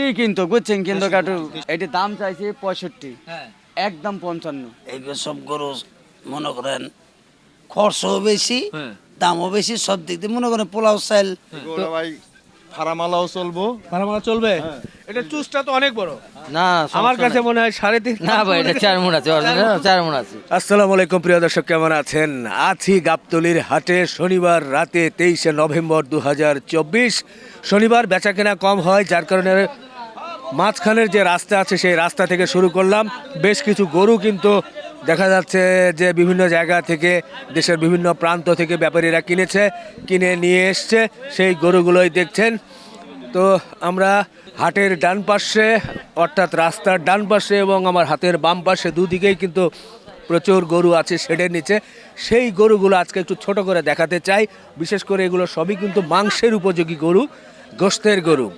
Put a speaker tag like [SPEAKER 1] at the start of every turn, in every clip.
[SPEAKER 1] মিষ্টি কিন্তু বুঝছেন কিন্তু কাটু এটি দাম চাইছে পঁয়ষট্টি।
[SPEAKER 2] হ্যাঁ।
[SPEAKER 1] একদম পঞ্চান্ন।
[SPEAKER 3] এই সব গরু মনে করেন খরচও বেশি
[SPEAKER 2] হ্যাঁ।
[SPEAKER 3] দামও বেশি সব দিক দিয়ে মনে করেন পোলাও চাইল
[SPEAKER 4] ফারামালাও চলবো।
[SPEAKER 2] ভাড়া চলবে? এটা চুজটা তো অনেক বড়।
[SPEAKER 5] না
[SPEAKER 2] আমার কাছে মনে হয় সাড়ে তিন
[SPEAKER 5] না ভাই এটা চার মন আছে চার মন আছে।
[SPEAKER 2] আসসালামু আলাইকুম প্রিয় দর্শক কেমন আছেন? আছি গাবতলির হাটে শনিবার রাতে তেইশে নভেম্বর দু হাজার চব্বিশ। শনিবার বেচাকেনা কম হয় যার কারণে মাঝখানের যে রাস্তা আছে, সেই রাস্তা থেকে শুরু করলাম। বেশ কিছু গরু কিন্তু দেখা যাচ্ছে যে বিভিন্ন জায়গা থেকে, দেশের বিভিন্ন প্রান্ত থেকে ব্যাপারীরা কিনেছে, কিনে নিয়ে এসছে। সেই গরুগুলোই দেখছেন। তো আমরা হাটের ডান পাশে, অর্থাৎ রাস্তার ডান পাশে এবং আমার হাতের বাম পাশে দুদিকেই কিন্তু প্রচুর গরু আছে শেডের নিচে। সেই গরুগুলো আজকে একটু ছোট করে দেখাতে চাই। বিশেষ করে এগুলো সবই কিন্তু মাংসের উপযোগী গরু, গোস্তের গরু।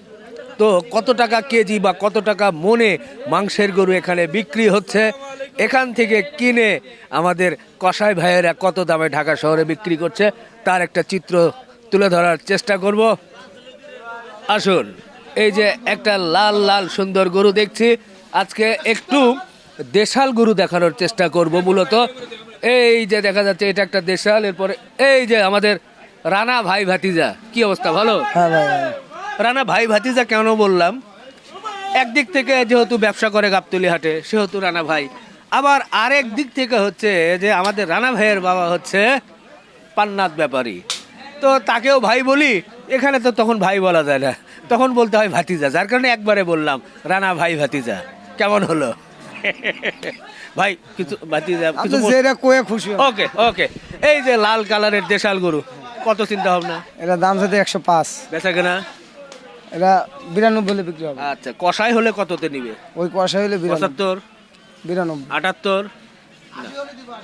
[SPEAKER 2] তো কত টাকা কেজি বা কত টাকা মনে মাংসের গরু এখানে বিক্রি হচ্ছে? এখান থেকে কিনে আমাদের কসাই ভাইয়েরা কত দামে ঢাকা শহরে বিক্রি করছে, তার একটা চিত্র তুলে ধরার চেষ্টা করব। আসুন, এই যে একটা লাল লাল, সুন্দর গরু দেখছি। আজকে একটু দেশাল গরু দেখানোর চেষ্টা করব মূলত। এই যে দেখা যাচ্ছে, এটা একটা দেশাল, এরপরে এই যে আমাদের রানা ভাই ভাতিজা, কি অবস্থা, ভালো?
[SPEAKER 1] হ্যাঁ ভাই
[SPEAKER 2] রানা ভাই ভাতিজা কেন বললাম? একদিক থেকে যেহেতু ব্যবসা করে গাবতলি হাটে সেহেতু রানা ভাই। আবার আরেক দিক থেকে হচ্ছে যে আমাদের রানা ভাইয়ের বাবা হচ্ছে পান্নাত ব্যাপারী। তো তাকেও ভাই বলি এখানে তো তখন ভাই বলা যায় না। তখন বলতে হয় ভাতিজা যার কারণে একবারে বললাম রানা ভাই ভাতিজা কেমন হলো? ভাই কিছু ভাতিজা কিছু
[SPEAKER 1] যেটা কয়ে খুশি
[SPEAKER 2] ওকে ওকে। এই যে লাল কালারের দেশাল গরু কত চিন্তা ভাবনা?
[SPEAKER 1] এটা দাম সাথে একশো পাঁচ।
[SPEAKER 2] বেচা কেনা?
[SPEAKER 1] এটা বিরানব্বই হলে বিক্রি হবে।
[SPEAKER 2] আচ্ছা কষাই হলে কততে নিবে?
[SPEAKER 1] ওই কষা হলে
[SPEAKER 2] পঁচাত্তর?
[SPEAKER 1] বিরানব্বই।
[SPEAKER 2] আটাত্তর?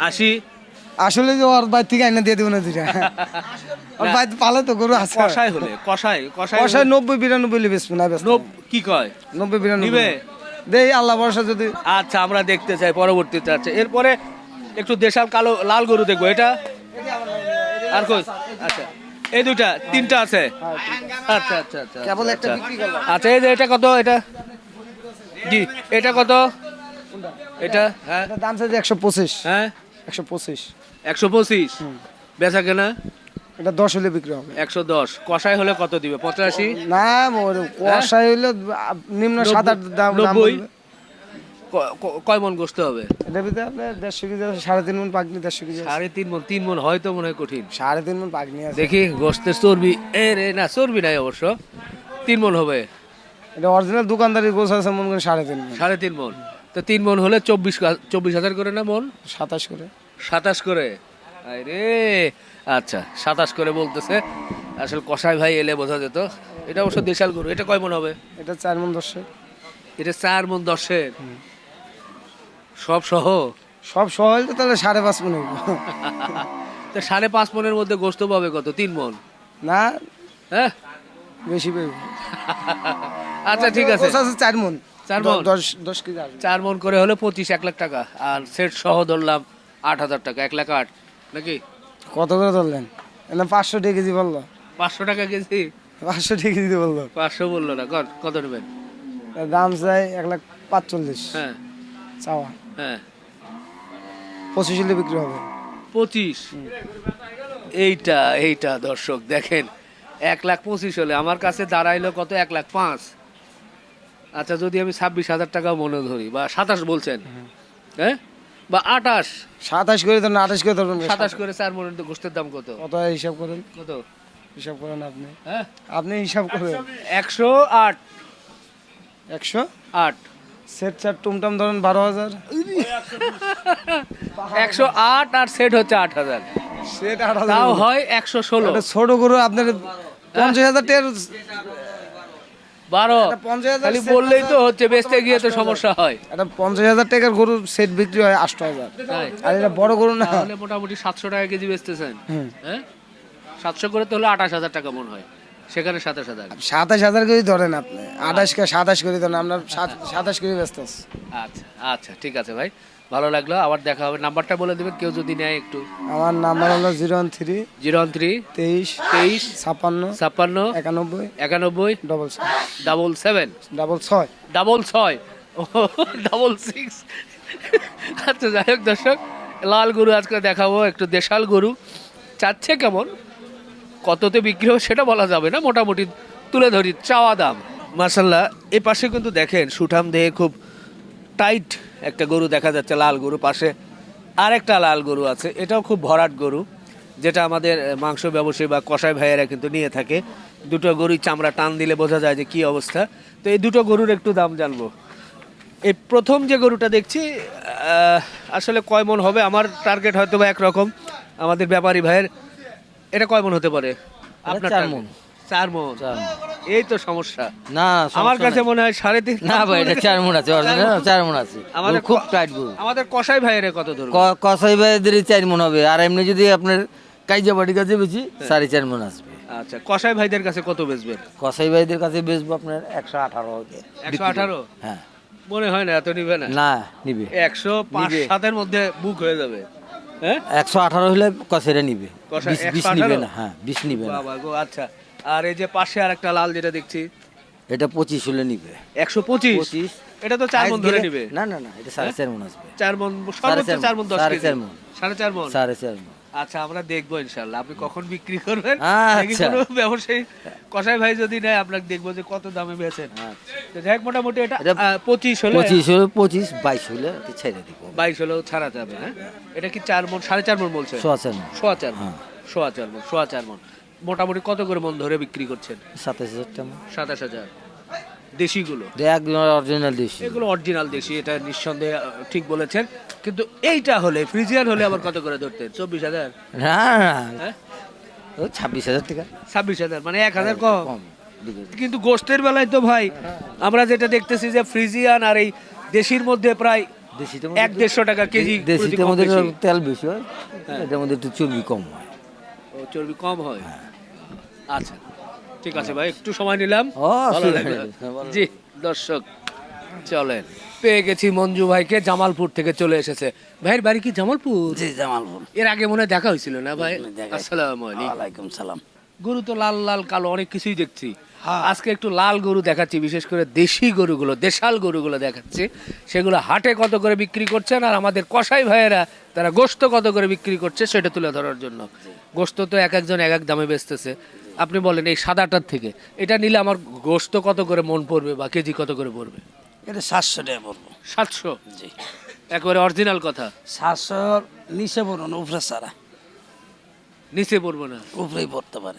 [SPEAKER 2] আশি?
[SPEAKER 1] আসলে যে ওর বাইর থেকে আইনা দিয়ে দেবো না দুইটা। ওর বাইর পালে তো গরু আছে।
[SPEAKER 2] কষাই হলে কষাই কষাই
[SPEAKER 1] কষায় নব্বই বিরানব্বই বেচবো না
[SPEAKER 2] কি কয়?
[SPEAKER 1] নব্বই বিরানব্বই।
[SPEAKER 2] নিবে?
[SPEAKER 1] দেই আল্লাহ ভরসা যদি।
[SPEAKER 2] আচ্ছা আমরা দেখতে চাই পরবর্তীতে আছে এরপরে একটু দেশাল কালো লাল গরু দেখব। এটা? আর কই? আচ্ছা। এই দুইটা তিনটা আছে। আচ্ছা আচ্ছা আচ্ছা
[SPEAKER 1] কেবল একটা
[SPEAKER 2] আচ্ছা।
[SPEAKER 1] বিক্রি করলাম।
[SPEAKER 2] আচ্ছা এই যে এটা কত? এটা জি এটা কত? এটা হ্যাঁ।
[SPEAKER 1] দাম সাথে একশো পঁচিশ।
[SPEAKER 2] হ্যাঁ।
[SPEAKER 1] একশো পঁচিশ।
[SPEAKER 2] একশো পঁচিশ? বেচা কেনা?
[SPEAKER 1] এটা দশ হলে বিক্রি হবে।
[SPEAKER 2] একশো দশ। কষাই হলে কত দিবে? পঁচাশি?
[SPEAKER 1] না মোর কষাই হলে নিম্ন সাত আট দাম দাম
[SPEAKER 2] নব্বই? কয় মন গোস্ত হবে?
[SPEAKER 1] এটার ভিতরে আপনার দেড়শো কেজি সাড়ে তিন মন পাকনি দেড়শো কেজি।
[SPEAKER 2] সাড়ে তিন মন তিন মন হয়তো মনে হয় কঠিন।
[SPEAKER 1] সাড়ে তিন মন পাকনি আছে।
[SPEAKER 2] দেখি গোস্তের চর্বি। এ রে না চর্বি নাই অবশ্য। তিন মন হবে।
[SPEAKER 1] এটা অরিজিনাল দোকানদারি গোছ আছে মন করে সাড়ে তিন মন।
[SPEAKER 2] সাড়ে তিন মন। তো তিন মন হলে চব্বিশ চব্বিশ হাজার করে না মন?
[SPEAKER 1] সাতাশ করে।
[SPEAKER 2] সাতাশ করে? আয় রে। আচ্ছা সাতাশ করে বলতেছে। আসলে কষাই ভাই এলে বোঝা যেত। এটা অবশ্য দেশাল গরু। এটা কয় মন হবে?
[SPEAKER 1] এটা চার মন দশে
[SPEAKER 2] এটা চার মন দশের। সব সহ?
[SPEAKER 1] সব সহজ তো তাহলে সাড়ে পাঁচ মন।
[SPEAKER 2] তো সাড়ে পাঁচ মনের মধ্যে গোস্ত পাবে কত? তিন মন?
[SPEAKER 1] না।
[SPEAKER 2] হ্যাঁ?
[SPEAKER 1] বেশি পাইব
[SPEAKER 2] আচ্ছা ঠিক আছে।
[SPEAKER 1] চার মন।
[SPEAKER 2] চার মণ?
[SPEAKER 1] দশ দশ কেজি
[SPEAKER 2] চার মন করে হলে পঁচিশ এক লাখ টাকা। আর সেট সহ ধরলাম আট হাজার টাকা এক লাখ আট। নাকি?
[SPEAKER 1] কত করে ধরলেন? না পাঁচশো টাকা কেজি বলল।
[SPEAKER 2] পাঁচশো টাকা কেজি?
[SPEAKER 1] পাঁচশো টাকা কেজি বলল।
[SPEAKER 2] পাঁচশো বলল না। কত কত নেবেন?
[SPEAKER 1] দাম চাই এক লাখ পাঁচচল্লিশ।
[SPEAKER 2] হ্যাঁ।
[SPEAKER 1] চাওয়া।
[SPEAKER 2] হ্যাঁ।
[SPEAKER 1] পঁচিশ হলে বিক্রি হবে।
[SPEAKER 2] পঁচিশ? এইটা এইটা দর্শক দেখেন এক লাখ পঁচিশ হলে। আমার কাছে দাঁড়াইলো কত? এক লাখ পাঁচ। আচ্ছা যদি আমি ছাব্বিশ হাজার টাকা মনে ধরি বা সাতাশ বলছেন। হ্যাঁ? বা আটাশ
[SPEAKER 1] সাতাশ করে ধরুন আঠাশ করে ধরুন।
[SPEAKER 2] সাতাশ করে চার মনের তো গোষ্ঠের দাম কত?
[SPEAKER 1] কত হিসাব করেন?
[SPEAKER 2] কত?
[SPEAKER 1] হিসাব করেন আপনি।
[SPEAKER 2] হ্যাঁ?
[SPEAKER 1] আপনি হিসাব করেন।
[SPEAKER 2] একশো আট।
[SPEAKER 1] একশো
[SPEAKER 2] আট।
[SPEAKER 1] সেট চার টুমটাম ধরেন বারো হাজার।
[SPEAKER 2] একশো আট আর সেট হচ্ছে আট হাজার।
[SPEAKER 1] সেট আট হাজার।
[SPEAKER 2] তাও হয় একশো ষোলো।
[SPEAKER 1] ছোট গরু আপনার পঞ্চাশ হাজার টাকার
[SPEAKER 2] বারো। খালি বললেই তো হচ্ছে বেচতে গিয়ে তো সমস্যা হয়।
[SPEAKER 1] একটা পঞ্চাশ হাজার টাকার গরুর সেট বিক্রি হয় আষ্ট হাজার।
[SPEAKER 2] তাই।
[SPEAKER 1] আর এটা বড় গরু না।
[SPEAKER 2] তাহলে মোটামুটি সাতশো টাকা কেজি বেচতেছেন। হ্যাঁ? সাতশো করে তো হলে আঠাশ হাজার টাকা মনে হয়। সেখানে সাতাশ হাজার।
[SPEAKER 1] সাতাশ হাজার করে ধরেন আপনি। আঠাশ কে সাতাশ করে ধরেন আমরা সাত- সাতাশ করে ব্যস্ত আছি।
[SPEAKER 2] আচ্ছা আচ্ছা ঠিক আছে ভাই। ভালো লাগল আবার দেখা হবে। নাম্বারটা বলে দেবেন কেউ যদি নেয় একটু।
[SPEAKER 1] আমার নাম্বার হলো zero one three
[SPEAKER 2] zero one three
[SPEAKER 1] তেইশ
[SPEAKER 2] তেইশ
[SPEAKER 1] ছাপ্পান্ন
[SPEAKER 2] ছাপ্পান্ন
[SPEAKER 1] একানব্বই
[SPEAKER 2] একানব্বই
[SPEAKER 1] ডবল
[SPEAKER 2] ডাবল সেভেন।
[SPEAKER 1] ডাবল ছয়।
[SPEAKER 2] ডাবল ছয়। ও ডাবল সিক্স। আচ্ছা যাই হোক দর্শক লাল গরু আজকে দেখাবো একটু দেশাল গরু। চাচ্ছে কেমন? কততে বিক্রি হবে সেটা বলা যাবে না। মোটামুটি তুলে ধরি, চাওয়া দাম। মার্শাল্লাহ এ পাশে কিন্তু দেখেন, সুঠাম দেহে খুব টাইট একটা গরু দেখা যাচ্ছে, লাল গরু পাশে। আরেকটা লাল গরু আছে, এটাও খুব ভরাট গরু, যেটা আমাদের মাংস ব্যবসায়ী বা কষাই ভাইয়েরা কিন্তু নিয়ে থাকে। দুটো গরুই চামড়া টান দিলে বোঝা যায় যে কি অবস্থা। তো এই দুটো গরুর একটু দাম জানব। এই প্রথম যে গরুটা দেখছি আসলে কয় মন হবে? আমার টার্গেট হয়তো বা একরকম। আমাদের ব্যাপারী ভাইয়ের এটা কয় মন হতে পারে? আপনার
[SPEAKER 5] চার? মণ।
[SPEAKER 2] চার মন। এই তো সমস্যা।
[SPEAKER 5] না
[SPEAKER 2] আমার কাছে মনে হয় সাড়ে তিন
[SPEAKER 5] না ভাই এটা চার মন আছে চার মন। আছে।
[SPEAKER 2] আমাদের
[SPEAKER 5] খুব টাইট গরু।
[SPEAKER 2] আমাদের কষাই ভাইয়ের কত
[SPEAKER 5] ক- কসাই ভাইদের চার মন হবে আর এমনি যদি আপনার কাইজা বাড়ির কাছে বেশি
[SPEAKER 2] হ্যাঁ।
[SPEAKER 5] সাড়ে চার মন আসবে।
[SPEAKER 2] আচ্ছা কষাই ভাইদের কাছে কত বেচবেন?
[SPEAKER 5] কসাই ভাইদের কাছে বেচবো আপনার একশো আঠারো
[SPEAKER 2] একশো আঠারো?
[SPEAKER 5] হ্যাঁ।
[SPEAKER 2] মনে হয় না এত নিবে না?
[SPEAKER 5] না নিবে।
[SPEAKER 2] একশো পাঁচ সাতের মধ্যে বুক হয়ে যাবে।
[SPEAKER 5] একশো আঠারো হলে কসাইরা নিবে। বিশ- বিশ
[SPEAKER 2] 118?
[SPEAKER 5] নিবে না হ্যাঁ বিশ নিবে না।
[SPEAKER 2] গো আচ্ছা। আর এই যে পাশে আর একটা লাল যেটা দেখছি?
[SPEAKER 5] এটা পঁচিশ হলে নিবে।
[SPEAKER 2] একশো পঁচিশ?
[SPEAKER 5] পঁচিশ।
[SPEAKER 2] এটা তো চার মন ধরে নিবে।
[SPEAKER 5] না না না এটা সাড়ে চার মন আসবে।
[SPEAKER 2] চার মন
[SPEAKER 5] সাড়ে
[SPEAKER 2] সর্বোচ্চ
[SPEAKER 5] চার
[SPEAKER 2] মন দশ
[SPEAKER 5] সাড়ে চার মন।
[SPEAKER 2] সাড়ে চার মন।
[SPEAKER 5] সাড়ে চার মন।
[SPEAKER 2] আচ্ছা আমরা দেখব ইনশাল্লাহ আপনি কখন বিক্রি করবেন?
[SPEAKER 5] আচ্ছা।
[SPEAKER 2] কোনো ব্যবসায়ী কষাই ভাই যদি নেয় আপনাকে দেখব যে কত দামে বেচেন তো যাই মোটামুটি এটা পঁচিশ হলে
[SPEAKER 5] পঁচিশ হলে পঁচিশ বাইশ হলে ছেড়ে দিব।
[SPEAKER 2] বাইশ হলেও ছাড়া যাবে হ্যাঁ? এটা কি চার মন সাড়ে চার মন বলছে?
[SPEAKER 5] সোয়া চার মন।
[SPEAKER 2] সোয়া চার মন
[SPEAKER 5] হ্যাঁ।
[SPEAKER 2] সোয়া চার মন সোয়া চার মন। মোটামুটি কত করে মন ধরে বিক্রি করছেন?
[SPEAKER 5] সাতাশ হাজার টাকা।
[SPEAKER 2] সাতাশ হাজার। দেশিগুলো?
[SPEAKER 5] একদম অরিজিনাল দেশি।
[SPEAKER 2] এগুলো অরিজিনাল দেশি এটা নিঃসন্দেহে ঠিক বলেছেন। কিন্তু এইটা হলে ফ্রিজিয়ান হলে আবার কত করে ধরতেন? চব্বিশ হাজার?
[SPEAKER 5] না না
[SPEAKER 2] হ্যাঁ?
[SPEAKER 5] ছাব্বিশ হাজার টাকা।
[SPEAKER 2] ছাব্বিশ হাজার মানে এক হাজার কম। কিন্তু গোস্তের বেলায় তো ভাই আমরা যেটা দেখতেছি যে ফ্রিজিয়ান আর এই দেশির মধ্যে প্রায় এক দেড়শো টাকা কেজি
[SPEAKER 5] দেশিতে মধ্যে তেল বেশি হয় এটার মধ্যে একটু চর্বি কম হয়।
[SPEAKER 2] ও চর্বি কম হয়। আচ্ছা। ঠিক আছে ভাই একটু সময় নিলাম। ভালো লাগল। জি দর্শক চলেন। পেয়ে গেছি মঞ্জু ভাইকে জামালপুর থেকে চলে এসেছে। ভাইয়ের বাড়ি কি জামালপুর?
[SPEAKER 3] জি জামালপুর।
[SPEAKER 2] এর আগে মনে হয় দেখা হয়েছিল না ভাই?
[SPEAKER 3] দেখা-
[SPEAKER 2] আসসালামু আলাইকুম।
[SPEAKER 3] ওয়ালাইকুম সালাম।
[SPEAKER 2] গরু তো লাল লাল কালো অনেক কিছুই দেখছি।
[SPEAKER 3] হ্যাঁ।
[SPEAKER 2] আজকে একটু লাল গরু দেখাচ্ছি বিশেষ করে দেশি গরুগুলো দেশাল গরুগুলো দেখাচ্ছি। সেগুলো হাটে কত করে বিক্রি করছেন? আর আমাদের কসাই ভাইয়েরা তারা গোস্ত কত করে বিক্রি করছে সেটা তুলে ধরার জন্য। গোস্ত তো এক একজন এক এক দামে বেচতেছে। আপনি বলেন এই সাদাটার থেকে এটা নিলে আমার গোস্ত কত করে মন পড়বে বা কেজি কত করে পড়বে?
[SPEAKER 3] এটা সাতশো টাকা পড়ব।
[SPEAKER 2] সাতশো?
[SPEAKER 3] জি।
[SPEAKER 2] একেবারে অরিজিনাল কথা।
[SPEAKER 3] সাতশো নিচে পড়ব না উপরে ছাড়া।
[SPEAKER 2] নিচে পড়ব না।
[SPEAKER 3] উপরেই পড়তে পারে।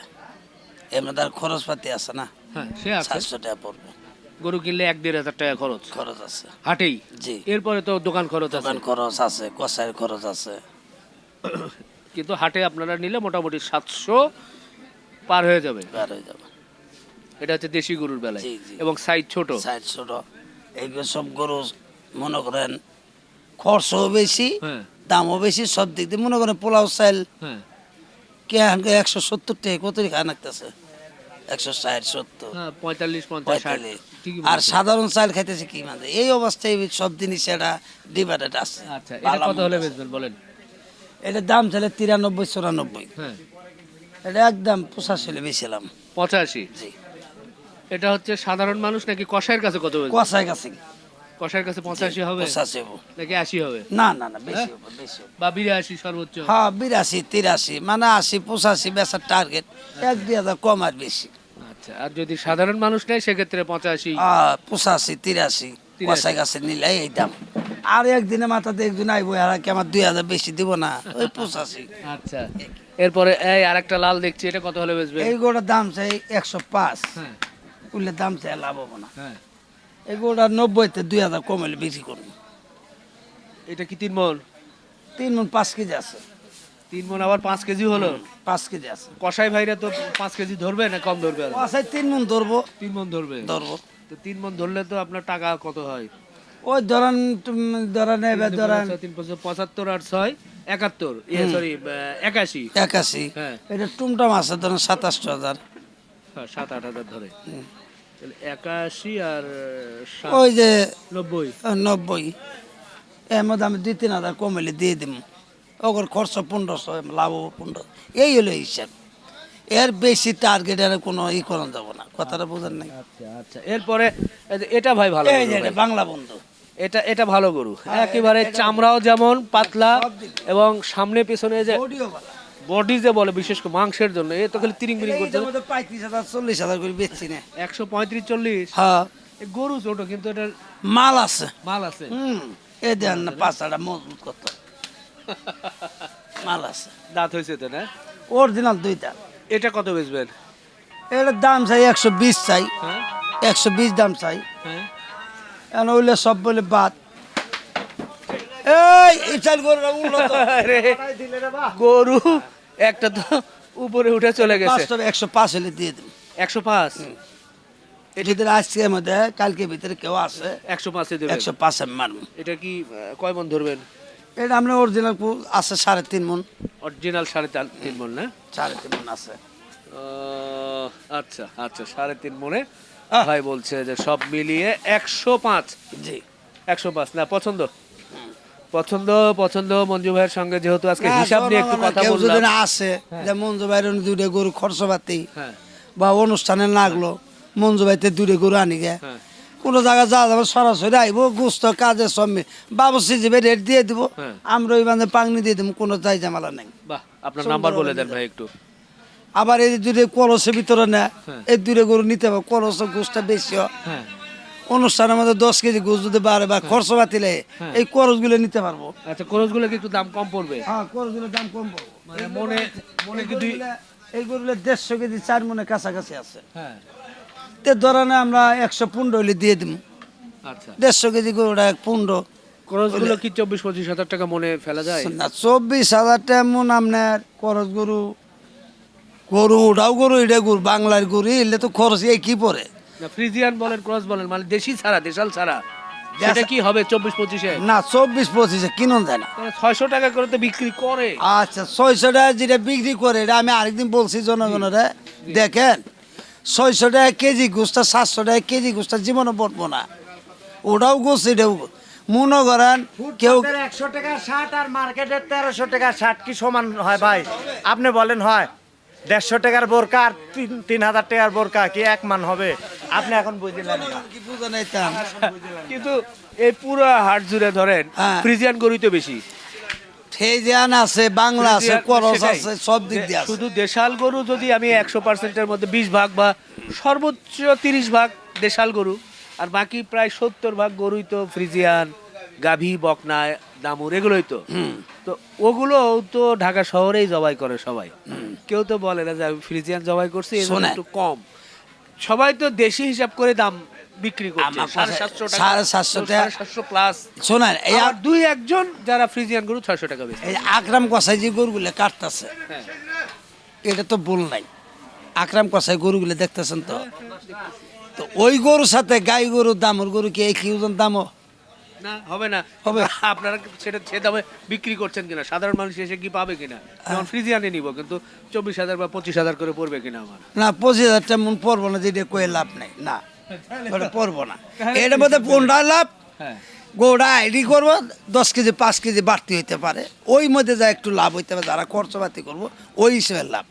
[SPEAKER 3] এমনি তার খরচপাতি আছে না।
[SPEAKER 2] হ্যাঁ সে
[SPEAKER 3] সাতশো টাকা পড়ব।
[SPEAKER 2] গরু কিনলে এক দেড় হাজার টাকা খরচ।
[SPEAKER 3] খরচ আছে।
[SPEAKER 2] হাটেই?
[SPEAKER 3] জি।
[SPEAKER 2] এরপরে তো দোকান খরচ আছে।
[SPEAKER 3] দোকান খরচ আছে কষাইয়ের খরচ আছে।
[SPEAKER 2] কিন্তু হাটে আপনারা নিলে মোটামুটি সাতশো পার হয়ে যাবে।
[SPEAKER 3] পার হয়ে যাবে।
[SPEAKER 2] এটা হচ্ছে দেশি গরুর বেলায়। এবং সাইজ ছোট।
[SPEAKER 3] সাইড ছোট। এইগুলো সব গরু মনে করেন খরচও বেশি
[SPEAKER 2] হ্যাঁ।
[SPEAKER 3] দামও বেশি সব দিক দিয়ে মনে করেন পোলাও চাইল
[SPEAKER 2] হ্যাঁ।
[SPEAKER 3] কে একশো সত্তর টাকা কত টাকা নাকতেছে একশো ষাট সত্তর।
[SPEAKER 2] হ্যাঁ পঁয়তাল্লিশ
[SPEAKER 3] পঁয়তাল্লিশ। আর সাধারণ চাল খাইতেছে কি মানে? এই অবস্থায় সব জিনিস এটা ডিভাইডেড আছে।
[SPEAKER 2] আচ্ছা এটা কত হলে বেচবেন বলেন?
[SPEAKER 3] এটার দাম চাইলে তিরানব্বই চুরানব্বই।
[SPEAKER 2] হ্যাঁ।
[SPEAKER 3] এটা একদম পঁচাশি হলে বেছিলাম
[SPEAKER 2] পঁচাশি?
[SPEAKER 3] জি।
[SPEAKER 2] এটা হচ্ছে সাধারণ মানুষ নাকি কষাইয়ের কাছে কত বেচবেন
[SPEAKER 3] কষাই কাছে।
[SPEAKER 2] কষাইয়ের কাছে পঁচাশি হবে?
[SPEAKER 3] পঁচাশি।
[SPEAKER 2] নাকি আশি হবে?
[SPEAKER 3] না না না বেশি হবে বেশি
[SPEAKER 2] বা বিরাশি সর্বোচ্চ?
[SPEAKER 3] হ্যাঁ বিরাশি তিরাশি মানে আশি পঁচাশি বেচার টার্গেট এক দুই হাজার কম আর বেশি।
[SPEAKER 2] আচ্ছা আর যদি সাধারণ মানুষ নেয় সেক্ষেত্রে পঁচাশি।
[SPEAKER 3] পঁচাশি তিরাশি। কষাই কাছে নিলে এই দাম। আর একদিনে মাথাতে একদিন আইবো আর কি আমার দুই হাজার বেশি দিব না ওই পঁচাশি।
[SPEAKER 2] আচ্ছা এরপরে এই আরেকটা লাল দেখছি এটা কত হলে বেচবে?
[SPEAKER 3] এই গোটার দাম চাই একশো পাঁচ।
[SPEAKER 2] হ্যাঁ।
[SPEAKER 3] উল্লে দাম চাই লাভ হব না।
[SPEAKER 2] হ্যাঁ।
[SPEAKER 3] এই গোটা নব্বইতে দুই হাজার কমাইলে বিক্রি করব।
[SPEAKER 2] এটা কি তিন মন?
[SPEAKER 3] তিন মন পাঁচ কেজি আছে।
[SPEAKER 2] তিন মন আবার পাঁচ কেজি হলো?
[SPEAKER 3] পাঁচ কেজি আছে।
[SPEAKER 2] কষাই ভাইরা তো পাঁচ কেজি ধরবে না কম ধরবে?
[SPEAKER 3] কষাই তিন মন ধরবো।
[SPEAKER 2] তিন মন ধরবে?
[SPEAKER 3] ধরবো।
[SPEAKER 2] তো তিন মন ধরলে তো আপনার টাকা কত হয়?
[SPEAKER 3] ওই ধরেন ধরেন এবার ধরেন
[SPEAKER 2] তিন পাঁচশো পঁচাত্তর আর ছয় একাত্তর। ইয়ে সরি একাশি।
[SPEAKER 3] একাশি।
[SPEAKER 2] হ্যাঁ।
[SPEAKER 3] এটা টুমটাম আছে ধরেন সাতাশশো হাজার।
[SPEAKER 2] হ্যাঁ, সাত আট হাজার ধরে। তাহলে একাশি আর
[SPEAKER 3] ওই যে
[SPEAKER 2] নব্বই।
[SPEAKER 3] নব্বই। এর মধ্যে আমি দুই তিন হাজার কমাইলে দিয়ে দিব ওগর খরচ পনেরোশো লাভ পনেরো এই হলো হিসাব। এর বেশি টার্গেট এর কোনো ই করা যাব না কথাটা বোঝেন নাই?
[SPEAKER 2] আচ্ছা আচ্ছা। এরপরে এটা ভাই ভালো
[SPEAKER 3] এই যে এটা বাংলা বন্ধু।
[SPEAKER 2] এটা এটা ভালো গরু। একেবারে চামড়াও যেমন পাতলা এবং সামনে পেছনে যে বডি যে বলে বিশেষ করে মাংসের জন্য এ তো খালি তিরিং বিরিং করছে।
[SPEAKER 3] পঁয়ত্রিশ হাজার চল্লিশ হাজার করে বেচছি না।
[SPEAKER 2] একশো পঁয়ত্রিশ চল্লিশ?
[SPEAKER 3] হ্যাঁ।
[SPEAKER 2] এ গরু ছোট কিন্তু এটার
[SPEAKER 3] মাল আছে।
[SPEAKER 2] মাল আছে।
[SPEAKER 3] হুম। এ দেন না পাঁচটা মজবুত কত মাল আছে।
[SPEAKER 2] দাঁত হয়েছে তো না?
[SPEAKER 3] অরিজিনাল দুইটা।
[SPEAKER 2] এটা কত বেচবেন?
[SPEAKER 3] এটার দাম চাই একশো বিশ চাই।
[SPEAKER 2] হ্যাঁ।
[SPEAKER 3] একশো বিশ দাম চাই।
[SPEAKER 2] হ্যাঁ।
[SPEAKER 3] এখন ওইলে সব বলে বাদ। এই গরু উন্নত।
[SPEAKER 2] গরু একটা তো উপরে উঠে চলে গেছে।
[SPEAKER 3] একশো পাঁচ হলে দিয়ে দিন
[SPEAKER 2] একশো পাঁচ?
[SPEAKER 3] আসছে মধ্যে কালকে ভিতরে কেউ আসে
[SPEAKER 2] একশো পাঁচে দেবে
[SPEAKER 3] একশো পাঁচ মারবো।
[SPEAKER 2] এটা কি কয় মন ধরবেন?
[SPEAKER 3] এটা আমরা অরিজিনাল আছে সাড়ে তিন মন।
[SPEAKER 2] অরিজিনাল সাড়ে তিন মন না?
[SPEAKER 3] সাড়ে তিন মন আছে।
[SPEAKER 2] আচ্ছা আচ্ছা সাড়ে তিন মনে। ভাই বলছে যে সব মিলিয়ে একশো পাঁচ।
[SPEAKER 3] জি।
[SPEAKER 2] একশো পাঁচ না পছন্দ? পছন্দ পছন্দ মঞ্জু ভাইয়ের সঙ্গে যেহেতু আজকে হিসাব নিয়ে একটু কথা বললাম।
[SPEAKER 3] না আসে যে মঞ্জু ভাইয়ের দুটো গরু খরচপাতি
[SPEAKER 2] হ্যাঁ।
[SPEAKER 3] বা অনুষ্ঠানে লাগল মঞ্জু ভাইতে দুটো গরু আনি গে
[SPEAKER 2] হ্যাঁ।
[SPEAKER 3] কোনো জায়গায় যা যাবে সরাসরি আইব গুস্ত কাজে সব বাবু সিজিবে রেট দিয়ে দিব।
[SPEAKER 2] হ্যাঁ।
[SPEAKER 3] আমরা ওই বান্ধে পাংনি দিয়ে দিব কোনো যাই জামালা নেই।
[SPEAKER 2] বাহ আপনার নাম্বার বলে দেন ভাই একটু।
[SPEAKER 3] আবার এই দুটো কলসের ভিতরে না
[SPEAKER 2] হ্যাঁ।
[SPEAKER 3] এই দুটো গরু নিতে হবে কলসের গোসটা বেশি হয়।
[SPEAKER 2] হ্যাঁ।
[SPEAKER 3] অনুষ্ঠানের মধ্যে দশ কেজি গোস যদি বাড়ে বা খরচ বাতিলে এই করসগুলো নিতে পারব।
[SPEAKER 2] আচ্ছা খরচগুলো কি একটু দাম কম পড়বে?
[SPEAKER 3] হ্যাঁ করসগুলোর দাম কম পড়বে।
[SPEAKER 2] মানে মনে মনে কি
[SPEAKER 3] এই গরুগুলো দেড়শো কেজি চার মনে কাছাকাছি আছে।
[SPEAKER 2] হ্যাঁ।
[SPEAKER 3] তে ধরেন আমরা একশো পনেরো হলে দিয়ে দিব
[SPEAKER 2] আচ্ছা।
[SPEAKER 3] দেড়শো কেজি গরুটা এক পনেরো।
[SPEAKER 2] খরচগুলো কি চব্বিশ পঁচিশ হাজার টাকা মনে ফেলা যায়?
[SPEAKER 3] না চব্বিশ হাজার টাকা মন আপনার খরচ গরু। গরু ওটাও গরু এটা গরু বাংলার গরু এলে তো খরচ এই কি পড়ে
[SPEAKER 2] না ফ্রিজিয়ান বলেন ক্রস বলেন মানে দেশি ছাড়া দেশাল ছাড়া সেটা কি হবে চব্বিশ পঁচিশে?
[SPEAKER 3] না চব্বিশ পঁচিশে কিনুন যায় না।
[SPEAKER 2] ছয়শো টাকা করে তো বিক্রি করে।
[SPEAKER 3] আচ্ছা ছয়শো টাকা যেটা বিক্রি করে এটা আমি আরেকদিন বলছি জনগণরে। দেখেন ছয়শো টাকা কেজি গুছটা সাতশো টাকা কেজি গুছটা জীবনে বটবো না। ওটাও গুছ এটাও। মনে করেন কেউ
[SPEAKER 6] একশো টাকা ষাট আর মার্কেটের তেরোশো টাকা ষাট কি সমান হয় ভাই? আপনি বলেন হয়। দেড়শো টাকার বোরকা আর তিন তিন হাজার টাকার বোরকা কি এক মান হবে? আপনি এখন বুঝলেন
[SPEAKER 2] কিন্তু এই পুরো হাট জুড়ে ধরেন
[SPEAKER 3] হ্যাঁ।
[SPEAKER 2] ফ্রিজিয়ান গরুই তো বেশি।
[SPEAKER 3] ফেজিয়ান আছে বাংলা আছে করস আছে সব দিক দিয়ে
[SPEAKER 2] শুধু দেশাল গরু যদি আমি একশো পার্সেন্টের মধ্যে বিশ ভাগ বা সর্বোচ্চ তিরিশ ভাগ দেশাল গরু আর বাকি প্রায় সত্তর ভাগ গরুই তো ফ্রিজিয়ান গাভী বকনা দামুর এগুলোই তো। তো ওগুলো তো ঢাকা শহরেই জবাই করে সবাই। কেউ তো বলে না যে আমি ফ্রিজিয়ান জবাই করছি একটু কম। সবাই তো দেশি হিসাব করে দাম বিক্রি করছে সাড়ে সাতশো
[SPEAKER 3] সাড়ে সাতশো
[SPEAKER 2] সাড়ে সাতশো প্লাস
[SPEAKER 3] শোনেন এই
[SPEAKER 2] আর দুই একজন যারা ফ্রিজিয়ান গরু ছয়শো টাকা বেশি
[SPEAKER 3] এই আকরাম কষাই যে গরুগুলো কাটতেছে
[SPEAKER 2] হ্যাঁ।
[SPEAKER 3] এটা তো ভুল নাই। আকরাম কষাই গরুগুলো দেখতেছেন তো? তো ওই গরুর সাথে গাই গরুর দামর গরু কি একই ওজন দামও?
[SPEAKER 2] না হবে না।
[SPEAKER 3] হবে।
[SPEAKER 2] আপনারা সেটা সে দামে বিক্রি করছেন কিনা? সাধারণ মানুষ এসে কি পাবে কিনা? যেমন ফ্রিজিয়ানে নিব কিন্তু চব্বিশ হাজার বা পঁচিশ হাজার করে পড়বে কিনা আমার?
[SPEAKER 3] না পঁচিশ হাজার টাকা মন পড়ব না যেটা কয়ে লাভ নাই। না। ওটা পড়ব না। এর মধ্যে পনেরো লাভ।
[SPEAKER 2] হ্যাঁ।
[SPEAKER 3] গোড়া আইডি করব দশ কেজি পাঁচ কেজি বাড়তি হইতে পারে। ওই মধ্যে যা একটু লাভ হইতে পারে যারা খরচপাতি করব ওই হিসেবে লাভ।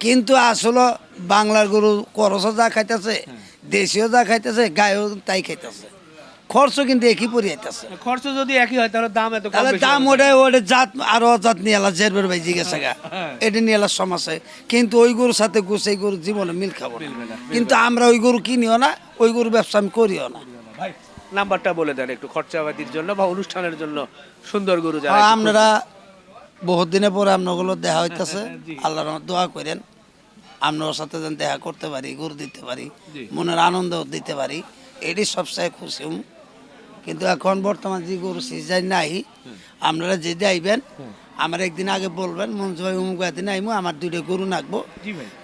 [SPEAKER 3] কিন্তু আসলে বাংলার গরু করসও যা খাইতেছে দেশীয় যা খাইতেছে গায়েও তাই খাইতেছে। খরচ কিন্তু একই পরি আইতেছে।
[SPEAKER 2] খরচ যদি একই হয় তাহলে দাম এত
[SPEAKER 3] তাহলে দাম ওটা ওটা জাত আরও জাত নিয়ে এলা জেরবের ভাই জিজ্ঞাসা গা। এটা নিয়ে এলা সমস্যা কিন্তু ওই গরুর সাথে গুছ এই গরু জীবনে মিল খাব কিন্তু আমরা ওই গরু কিনিও না ওই গরু ব্যবসা আমি করিও না।
[SPEAKER 2] নাম্বারটা বলে দেন একটু খরচাপাতির জন্য বা অনুষ্ঠানের জন্য। সুন্দর গরু যারা একটু
[SPEAKER 3] আপনারা বহুত দিনের পরে আপনাগুলো দেখা হইতেছে। আল্লাহর রহমতে দোয়া করেন। আপনার সাথে যেন দেখা করতে পারি গরু দিতে পারি মনের আনন্দ দিতে পারি। এটি সবচেয়ে খুশি। হম। কিন্তু এখন বর্তমান যে গরু সিজাই নাই আপনারা যদি আইবেন আমার একদিন আগে বলবেন মঞ্জু ভাই অমুক দিন আইমু আমার দুইটা গরু নাকবো।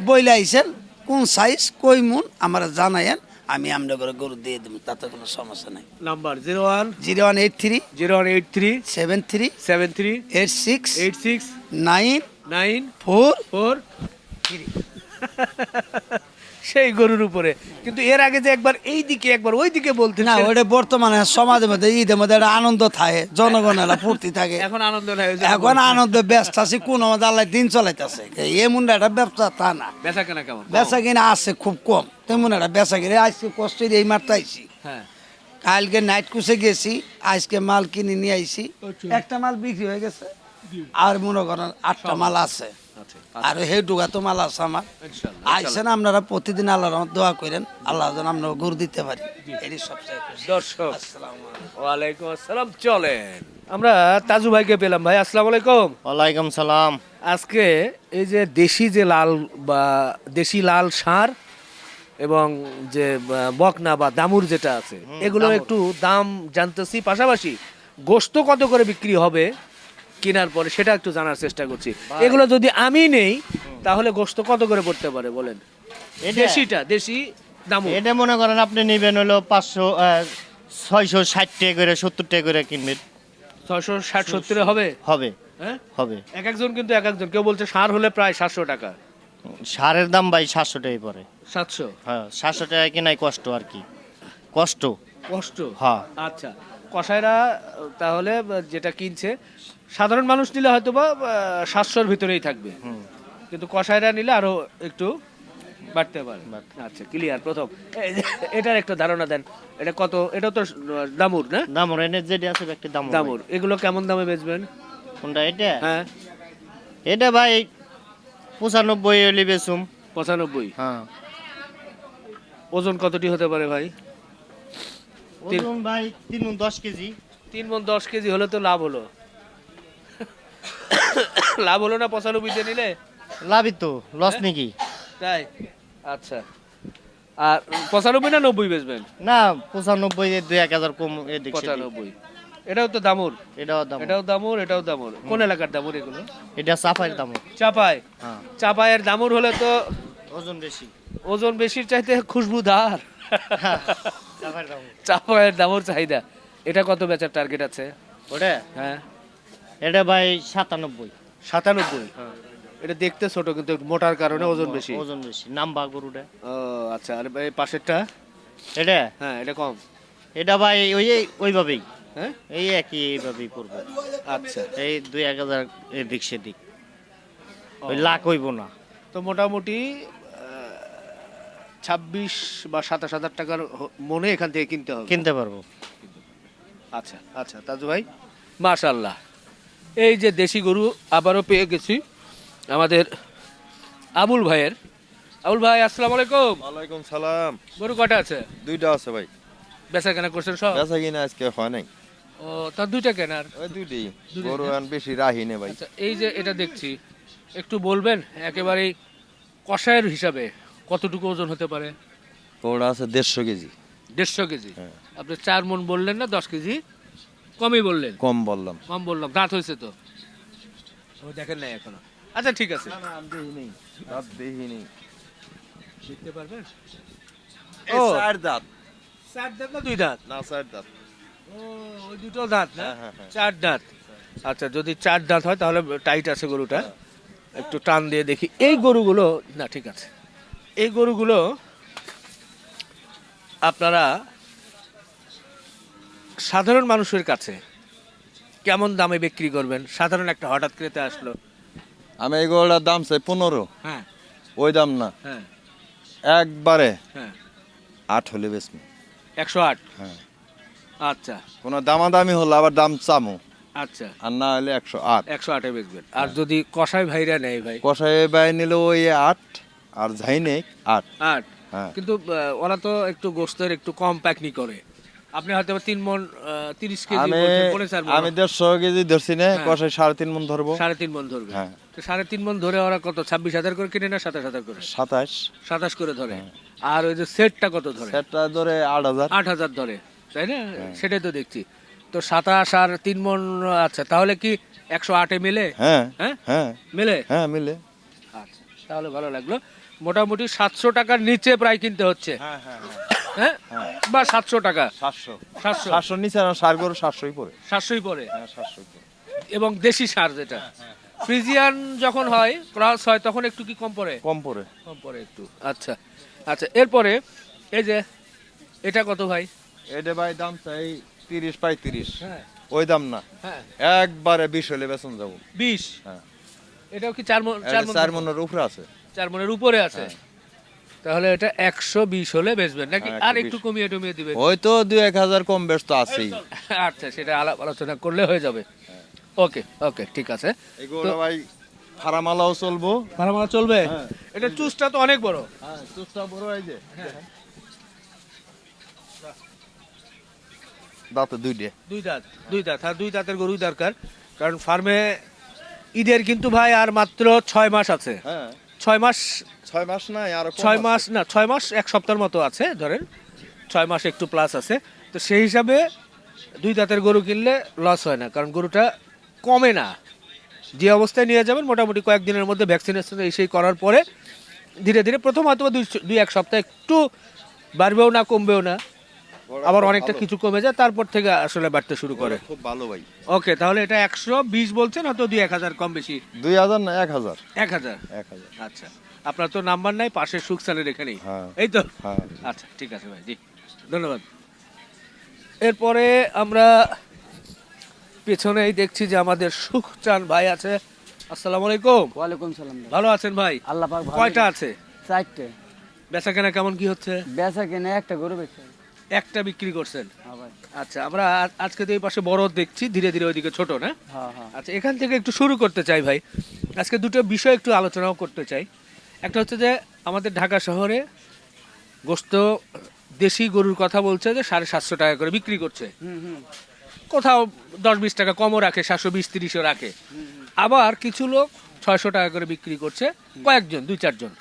[SPEAKER 3] বইলে আইসেন কোন সাইজ কই মুন আমার জানাইয়েন আমি আপনার করে গরু দিয়ে দেবো তাতে কোনো সমস্যা নাই।
[SPEAKER 2] Number zero one
[SPEAKER 3] zero one eight three
[SPEAKER 2] zero one eight three
[SPEAKER 3] seven three
[SPEAKER 2] seven three
[SPEAKER 3] eight six
[SPEAKER 2] eight six
[SPEAKER 3] nine
[SPEAKER 2] nine
[SPEAKER 3] four
[SPEAKER 2] four সেই গরুর উপরে। কিন্তু এর আগে যে একবার এই দিকে একবার ওই দিকে বলতেন
[SPEAKER 3] না ওটা বর্তমানে সমাজের মধ্যে ঈদের মধ্যে একটা আনন্দ থাকে জনগণের ফুর্তি থাকে।
[SPEAKER 2] এখন আনন্দ নাই
[SPEAKER 3] এখন আনন্দ ব্যস্ত আছে কোন আমাদের আল্লাহ দিন চলাইতেছে। এমন একটা ব্যবসা তা না।
[SPEAKER 2] বেচা কেনা কেমন?
[SPEAKER 3] বেচা কিনা আছে খুব কম তেমন একটা বেচা কিনে। আজকে কষ্ট এই মারতে আইছি।
[SPEAKER 2] হ্যাঁ।
[SPEAKER 3] কালকে নাইট কুসে গেছি আজকে মাল কিনে নিয়ে আইছি। একটা মাল বিক্রি হয়ে গেছে আর মনে করেন আটটা মাল আছে। আর সেই ডুগা তো মাল আছে আমার। আইসেন আপনারা প্রতিদিন আল্লাহর দোয়া করেন আল্লাহ যেন আমরা গুরু দিতে পারি। এটি সবচেয়ে
[SPEAKER 2] দর্শক ওয়ালাইকুম আসসালাম চলেন। আমরা তাজু ভাইকে পেলাম ভাই আসসালামু আলাইকুম।
[SPEAKER 7] ওয়ালাইকুম সালাম।
[SPEAKER 2] আজকে এই যে দেশি যে লাল বা দেশি লাল ষাঁড় এবং যে বকনা বা দামুর যেটা আছে এগুলো একটু দাম জানতেছি। পাশাপাশি গোস্ত কত করে বিক্রি হবে? কেনার পরে সেটা একটু জানার চেষ্টা করছি। এগুলো যদি আমি নেই তাহলে গোস্ত কত করে পড়তে পারে বলেন? দেশিটা দেশি দাম।
[SPEAKER 7] এটা মনে করেন আপনি নেবেন হলো পাঁচশো ছয়শো ষাট টাকা করে সত্তর টাকা করে কিনবেন।
[SPEAKER 2] ছয়শো ষাট সত্তরে হবে?
[SPEAKER 7] হবে।
[SPEAKER 2] হ্যাঁ?
[SPEAKER 7] হবে।
[SPEAKER 2] এক একজন কিন্তু এক একজন। কেউ বলছে সার হলে প্রায় সাতশো টাকা।
[SPEAKER 7] সারের দাম ভাই সাতশো টাকাই পড়ে।
[SPEAKER 2] সাতশো?
[SPEAKER 7] হ্যাঁ সাতশো টাকা কিনাই কষ্ট আর কি। কষ্ট।
[SPEAKER 2] কষ্ট?
[SPEAKER 7] হ্যাঁ।
[SPEAKER 2] আচ্ছা। কসাইরা আহ, তাহলে যেটা কিনছে সাধারণ মানুষ নিলে হয়তো বা সাতশোর ভিতরেই থাকবে। কিন্তু কসাইরা নিলে আরও একটু বাড়তে পারে। আচ্ছা ক্লিয়ার প্রথম। এটার একটু ধারণা দেন। এটা কত? এটা তো দামুর না?
[SPEAKER 7] দাম এনে যেটা আছে একটা দাম
[SPEAKER 2] দামুর। এগুলো কেমন দামে বেচবেন?
[SPEAKER 7] কোনটা এটা?
[SPEAKER 2] হ্যাঁ।
[SPEAKER 7] এটা ভাই পঁচানব্বই হলে বেচুম।
[SPEAKER 2] পঁচানব্বই?
[SPEAKER 7] হ্যাঁ।
[SPEAKER 2] ওজন কতটি হতে পারে ভাই? তিন-
[SPEAKER 7] ওজন ভাই তিন মণ দশ কেজি।
[SPEAKER 2] তিন মন দশ কেজি হলে তো লাভ হলো। লাভ হলো না পঁচানব্বইতে নিলে?
[SPEAKER 7] লাভই তো লস নাকি?
[SPEAKER 2] তাই? আচ্ছা। আর পঁচানব্বই না নব্বই বেচবেন?
[SPEAKER 7] না পঁচানব্বই দুই এক হাজার কম এদিক
[SPEAKER 2] পঁচানব্বই। এটাও তো দামুর।
[SPEAKER 7] এটাও দাম
[SPEAKER 2] এটাও দামুর এটাও দামুর। কোন এলাকার দামুর এগুলো?
[SPEAKER 7] এটা চাপাইয়ের দাম
[SPEAKER 2] চাপায়
[SPEAKER 7] হ্যাঁ।
[SPEAKER 2] চাপায়ের দামুর হলে তো
[SPEAKER 7] ওজন বেশি।
[SPEAKER 2] ওজন বেশির চাইতে খুশবুদার চাপায়ের দামুর। চাহিদা। এটা কত বেচার টার্গেট আছে?
[SPEAKER 7] ওটা?
[SPEAKER 2] হ্যাঁ।
[SPEAKER 7] এটা ভাই সাতানব্বই।
[SPEAKER 2] সাতানব্বই? এটা দেখতে ছোট কিন্তু মোটার কারণে ওজন বেশি।
[SPEAKER 7] ওজন বেশি। নাম্বা গরুটা।
[SPEAKER 2] ও আচ্ছা আর এই পাশেরটা?
[SPEAKER 7] এটা?
[SPEAKER 2] হ্যাঁ এটা কম।
[SPEAKER 7] এটা ভাই ওই ওইভাবেই।
[SPEAKER 2] হ্যাঁ?
[SPEAKER 7] এই একই এইভাবেই পড়বে
[SPEAKER 2] আচ্ছা।
[SPEAKER 7] এই দুই এক হাজার এদিক সেদিক। ওই লাখ হইব না।
[SPEAKER 2] তো মোটামুটি ছাব্বিশ বা সাতাশ হাজার টাকার মনে এখান থেকে কিনতে হবে।
[SPEAKER 7] কিনতে পারব।
[SPEAKER 2] আচ্ছা আচ্ছা তাজু ভাই মাশাল্লাহ। এই যে দেশি গরু আবারও পেয়ে গেছি আমাদের আবুল ভাইয়ের। আবুল ভাই আসসালামু আলাইকুম।
[SPEAKER 4] ওয়ালাইকুম সালাম।
[SPEAKER 2] গরু কটা আছে?
[SPEAKER 4] দুইটা আছে ভাই।
[SPEAKER 2] বেচা কেনা করছেন সব?
[SPEAKER 4] বেচা কিনা আজকে হয় নাই।
[SPEAKER 2] ও তার দুইটা কেনার?
[SPEAKER 4] ওই দুইটাই গরু আন বেশি রাহি নে ভাই।
[SPEAKER 2] আচ্ছা এই যে এটা দেখছি একটু বলবেন একেবারেই কষায়ের হিসাবে কতটুকু ওজন হতে পারে?
[SPEAKER 4] গরুটা আছে দেড়শো কেজি।
[SPEAKER 2] দেড়শো কেজি।
[SPEAKER 4] হ্যাঁ।
[SPEAKER 2] আপনি চার মন বললেন না দশ কেজি? কমই বললেন।
[SPEAKER 4] কম বললাম।
[SPEAKER 2] কম বললাম দাঁত হয়েছে তো। ও দেখেন নাই এখনও। আচ্ছা ঠিক আছে।
[SPEAKER 4] দাঁত দেখি নেই।
[SPEAKER 2] দেখতে পারবেন?
[SPEAKER 4] ও। চার দাঁত।
[SPEAKER 2] চার দাঁত না দুই দাঁত?
[SPEAKER 4] না চার দাঁত।
[SPEAKER 2] ও ওই দুটো দাঁত না?
[SPEAKER 4] হ্যাঁ, হ্যাঁ, হ্যাঁ।
[SPEAKER 2] চার দাঁত। আচ্ছা যদি চার দাঁত হয় তাহলে টাইট আছে গরুটা। একটু টান দিয়ে দেখি। এই গরুগুলো না ঠিক আছে। এই গরুগুলো আপনারা সাধারণ মানুষের কাছে কেমন দামে বিক্রি করবেন? সাধারণ একটা হঠাৎ ক্রেতা আসলো।
[SPEAKER 4] আমি এই গরুটার দাম চাই পনেরো।
[SPEAKER 2] হ্যাঁ।
[SPEAKER 4] ওই দাম না।
[SPEAKER 2] হ্যাঁ।
[SPEAKER 4] একবারে
[SPEAKER 2] হ্যাঁ।
[SPEAKER 4] আট হলে বেশমি
[SPEAKER 2] একশো আট?
[SPEAKER 4] হ্যাঁ।
[SPEAKER 2] আচ্ছা।
[SPEAKER 4] কোনো দামাদামি হলো আবার দাম চামো।
[SPEAKER 2] আচ্ছা।
[SPEAKER 4] আর না হলে একশো আট।
[SPEAKER 2] একশো আটে বেচবেন। আর যদি কষাই ভাইরা নেয় ভাই?
[SPEAKER 4] কষাই বাই নিলে ওই আট আর ঝাই নেই আট।
[SPEAKER 2] আট।
[SPEAKER 4] হ্যাঁ।
[SPEAKER 2] কিন্তু আহ, ওরা তো একটু গোস্তের একটু কম প্যাকনি করে। আপনি হয়তো তিন মন তিরিশ কেজি
[SPEAKER 4] আমি। আমি দেড়শো কেজি ধরছি না
[SPEAKER 2] হ্যাঁ।
[SPEAKER 4] কষাই সাড়ে তিন মন ধরবো।
[SPEAKER 2] সাড়ে তিন মন ধরবে।
[SPEAKER 4] হ্যাঁ।
[SPEAKER 2] তো সাড়ে তিন মন ধরে ওরা কত ছাব্বিশ হাজার করে কিনে না সাতাশ হাজার করে?
[SPEAKER 4] সাতাশ।
[SPEAKER 2] সাতাশ করে ধরে। আর ওই যে সেটটা কত ধরে?
[SPEAKER 4] সেটটা ধরে আট হাজার।
[SPEAKER 2] আট হাজার ধরে তাই না?
[SPEAKER 4] হ্যাঁ।
[SPEAKER 2] সেটাই তো দেখছি। তো সাতাশ আর তিন মন আচ্ছা তাহলে কি একশো আটে মিলে?
[SPEAKER 4] হ্যাঁ।
[SPEAKER 2] হ্যাঁ?
[SPEAKER 4] হ্যাঁ।
[SPEAKER 2] মিলে?
[SPEAKER 4] হ্যাঁ মিলে।
[SPEAKER 2] আচ্ছা তাহলে ভালো লাগল। মোটামুটি সাতশো টাকার নিচে প্রায় কিনতে হচ্ছে।
[SPEAKER 4] হ্যাঁ হ্যাঁ।
[SPEAKER 2] হ্যাঁ? বা সাতশো টাকা।
[SPEAKER 4] সাতশো।
[SPEAKER 2] সাতশো।
[SPEAKER 4] সাতশো নিচে সার গরু সাতশোই পড়ে।
[SPEAKER 2] সাতশোই পড়ে।
[SPEAKER 4] হ্যাঁ সাতশোই পড়ে।
[SPEAKER 2] এবং দেশি সার যেটা। ফ্রিজিয়ান যখন হয় ক্রস হয় তখন একটু কি কম পড়ে?
[SPEAKER 4] কম পড়ে।
[SPEAKER 2] কম পড়ে একটু। আচ্ছা। আচ্ছা এরপরে এই যে এটা কত ভাই?
[SPEAKER 4] এটা ভাই দাম চাই তিরিশ পঁয়ত্রিশ।
[SPEAKER 2] হ্যাঁ।
[SPEAKER 4] ওই দাম না।
[SPEAKER 2] হ্যাঁ।
[SPEAKER 4] একবারে বিশ হলে বেতন যাব।
[SPEAKER 2] বিশ?
[SPEAKER 4] হ্যাঁ।
[SPEAKER 2] এটাও কি চার চার মন
[SPEAKER 4] চার মনের উপরে আছে।
[SPEAKER 2] চার মনের উপরে আছে। তাহলে এটা একশো বিশ হলে বেচবেন। নাকি
[SPEAKER 4] হ্যাঁ,
[SPEAKER 2] আর একটু কমিয়ে টমিয়ে দিবেন?
[SPEAKER 4] ওই তো দুই এক হাজার কম বেশ তো আছেই।
[SPEAKER 2] আচ্ছা সেটা আলাপ আলোচনা করলে হয়ে যাবে। ওকে ওকে ঠিক আছে।
[SPEAKER 4] এগুলো ভাই ফারামালাও চলবো।
[SPEAKER 2] ভাড়া চলবে?
[SPEAKER 4] হ্যাঁ।
[SPEAKER 2] এটা তো অনেক বড়।
[SPEAKER 4] হ্যাঁ চুষটা বড় এই যে। দাঁতে দুইটে
[SPEAKER 2] দুই দাঁত দুই দাঁত। হ্যাঁ দুই দাঁতের গরুই দরকার। কারণ ফার্মে ঈদের কিন্তু ভাই আর মাত্র ছয় মাস আছে।
[SPEAKER 4] হ্যাঁ।
[SPEAKER 2] ছয় মাস
[SPEAKER 4] ছয় মাস নাই আর
[SPEAKER 2] ছয় মাস না ছয় মাস এক সপ্তাহের মতো আছে ধরেন। ছয় মাস একটু প্লাস আছে। তো সেই হিসাবে দুই দাঁতের গরু কিনলে লস হয় না কারণ গরুটা কমে না। যে অবস্থায় নিয়ে যাবেন মোটামুটি কয়েকদিনের মধ্যে ভ্যাকসিনেশন এই সেই করার পরে ধীরে ধীরে প্রথম হয়তো দুই দুই এক সপ্তাহ একটু বাড়বেও না কমবেও না। আবার অনেকটা কিছু কমে যায় তারপর থেকে আসলে বাড়তে শুরু করে।
[SPEAKER 4] খুব ভালো ভাই।
[SPEAKER 2] ওকে তাহলে এটা একশো বিশ বলছেন হয়তো দুই এক হাজার কম বেশি?
[SPEAKER 4] দুই হাজার না এক হাজার।
[SPEAKER 2] এক হাজার?
[SPEAKER 4] এক হাজার।
[SPEAKER 2] আচ্ছা আপনার তো নাম্বার নাই পাশের সুখসানের এখানেই।
[SPEAKER 4] হ্যাঁ।
[SPEAKER 2] এই তো?
[SPEAKER 4] হ্যাঁ
[SPEAKER 2] আচ্ছা ঠিক আছে ভাই জি ধন্যবাদ। এরপরে আমরা পেছনেই দেখছি যে আমাদের সুখচান ভাই আছে। আসসালামু আলাইকুম।
[SPEAKER 5] ওয়ালাইকুম সালাম
[SPEAKER 2] ভালো আছেন ভাই?
[SPEAKER 5] আল্লাহ পাক ভালো
[SPEAKER 2] কয়টা আছে?
[SPEAKER 5] চারটে।
[SPEAKER 2] বেচা কেনা কেমন কি হচ্ছে?
[SPEAKER 5] বেচা কিনে একটা গরু বেচে।
[SPEAKER 2] একটা বিক্রি করছেন?
[SPEAKER 5] হ্যাঁ
[SPEAKER 2] আচ্ছা আমরা আজকে তো এই পাশে বড় দেখছি ধীরে ধীরে ওইদিকে ছোট না?
[SPEAKER 5] হ্যাঁ হ্যাঁ।
[SPEAKER 2] আচ্ছা এখান থেকে একটু শুরু করতে চাই ভাই। আজকে দুটো বিষয় একটু আলোচনাও করতে চাই। একটা হচ্ছে যে আমাদের ঢাকা শহরে গোস্ত দেশি গরুর কথা বলছে যে সাড়ে সাতশো টাকা করে বিক্রি করছে। কোথাও দশ বিশ টাকা কমও রাখে সাতশো বিশ তিরিশও রাখে। আবার কিছু লোক ছয়শো টাকা করে বিক্রি করছে কয়েকজন দুই চারজন।